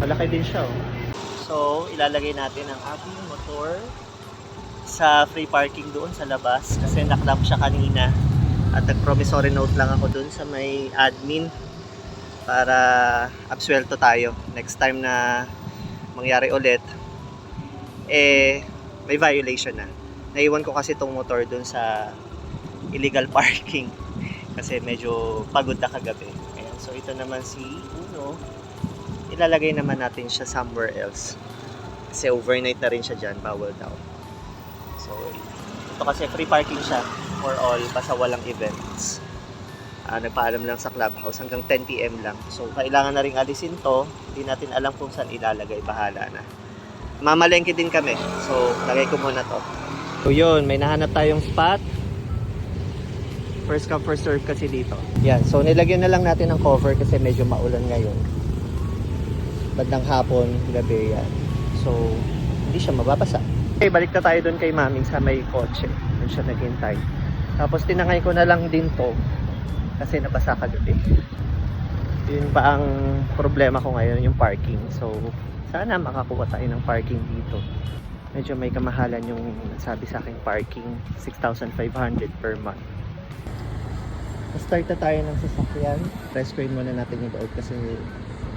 Malaki din siya oh. So, ilalagay natin ang ating motor sa free parking doon sa labas kasi naklamp siya kanina. At nag-promissory note lang ako doon sa may admin para absuelto tayo next time na mangyari ulit. Eh may violation na. Naiwan ko kasi tong motor doon sa illegal parking kasi medyo pagod na kagabi. Ayan, so ito naman si Uno ilalagay naman natin siya somewhere else. Kasi overnight na rin siya dyan bawal daw. So ito kasi free parking siya for all basta walang events. Ah, nagpaalam lang sa clubhouse hanggang 10pm lang. So kailangan na rin alisin to. Hindi natin alam kung saan ilalagay. Bahala na. Mamalengke din kami. So lagay ko muna to. So yun. May nahanap tayong spot. First come first serve kasi dito. Yan. So nilagyan na lang natin ng cover kasi medyo maulan ngayon bandang hapon gabi yan. So hindi siya mababasa. Okay balik na tayo doon kay mami sa may kotse. Doon siya naghintay. Tapos tinangay ko na lang din to kasi nabasa kagabi yun ba ang problema ko ngayon yung parking? So sana makakuha tayo ng parking dito. Medyo may kamahalan yung sabi sa akin parking 6,500 per month. Start na tayo ng sasakyan. Screen muna natin yung loob kasi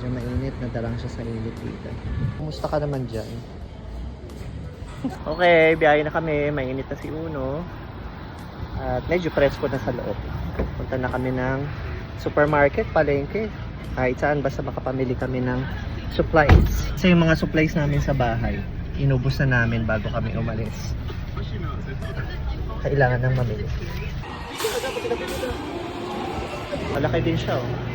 medyo mainit nadarang siya sa init dito. Kumusta ka naman dyan? okay biyahe na kami. Mainit na si Uno. At medyo presko na sa loob. Punta na kami ng supermarket, palengke. Kahit saan basta makapamili kami ng supplies. Kasi yung mga supplies namin sa bahay inubos na namin bago kami umalis. Kailangan nang mamili. Malaki din siya oh.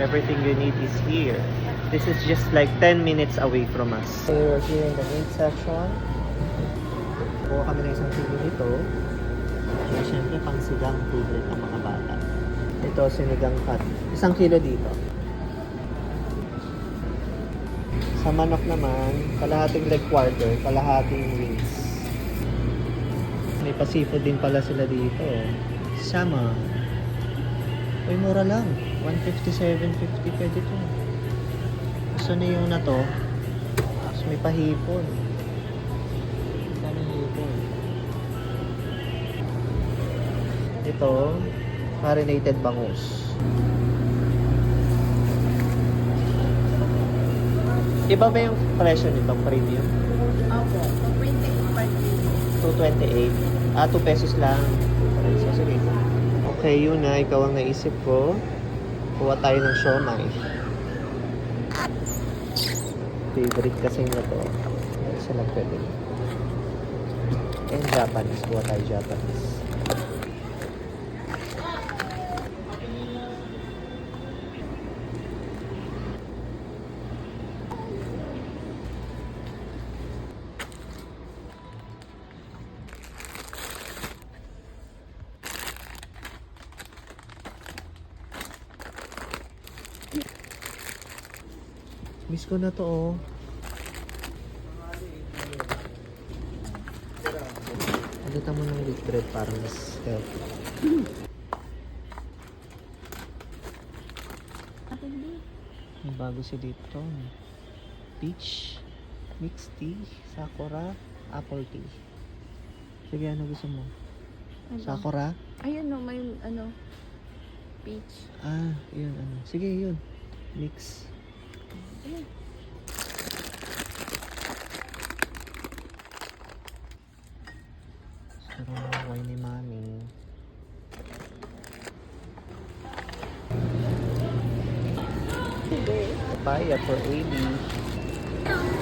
Everything you need is here. This is just like 10 minutes away from us. So we're here in the meat section. Kuha kami ng isang kilo nito kaya syempre pang sigang favorite ng mga bata. Ito sinigang cut. Isang kilo dito. Sa manok naman kalahating leg quarter kalahating wings. May pa-seafood din pala sila dito. Sama. Uy, mura lang 157.50 pwede to. Gusto niyo yung na to. Tapos may pahipon. Hipon ito marinated bangus. Iba ba yung presyo nito premium? Opo, 20 per kilo. 228 ah 2 pesos lang. So sige. Okay yun na. Ikaw ang naisip ko kuha tayo ng siomay. Favorite kasi na to. Hindi sila pwede. And Japanese. Kuha tayo Japanese miss ko na to oh Pagkita mo ng wheat bread para mas healthy. May bago si dito. Peach, mixed tea, sakura, apple tea. Sige, ano gusto mo? Sakura? Ayun no, may ano, peach. Ah, yun, ano. Sige, yun. Mix. Wine ni Mami. Papaya for AB.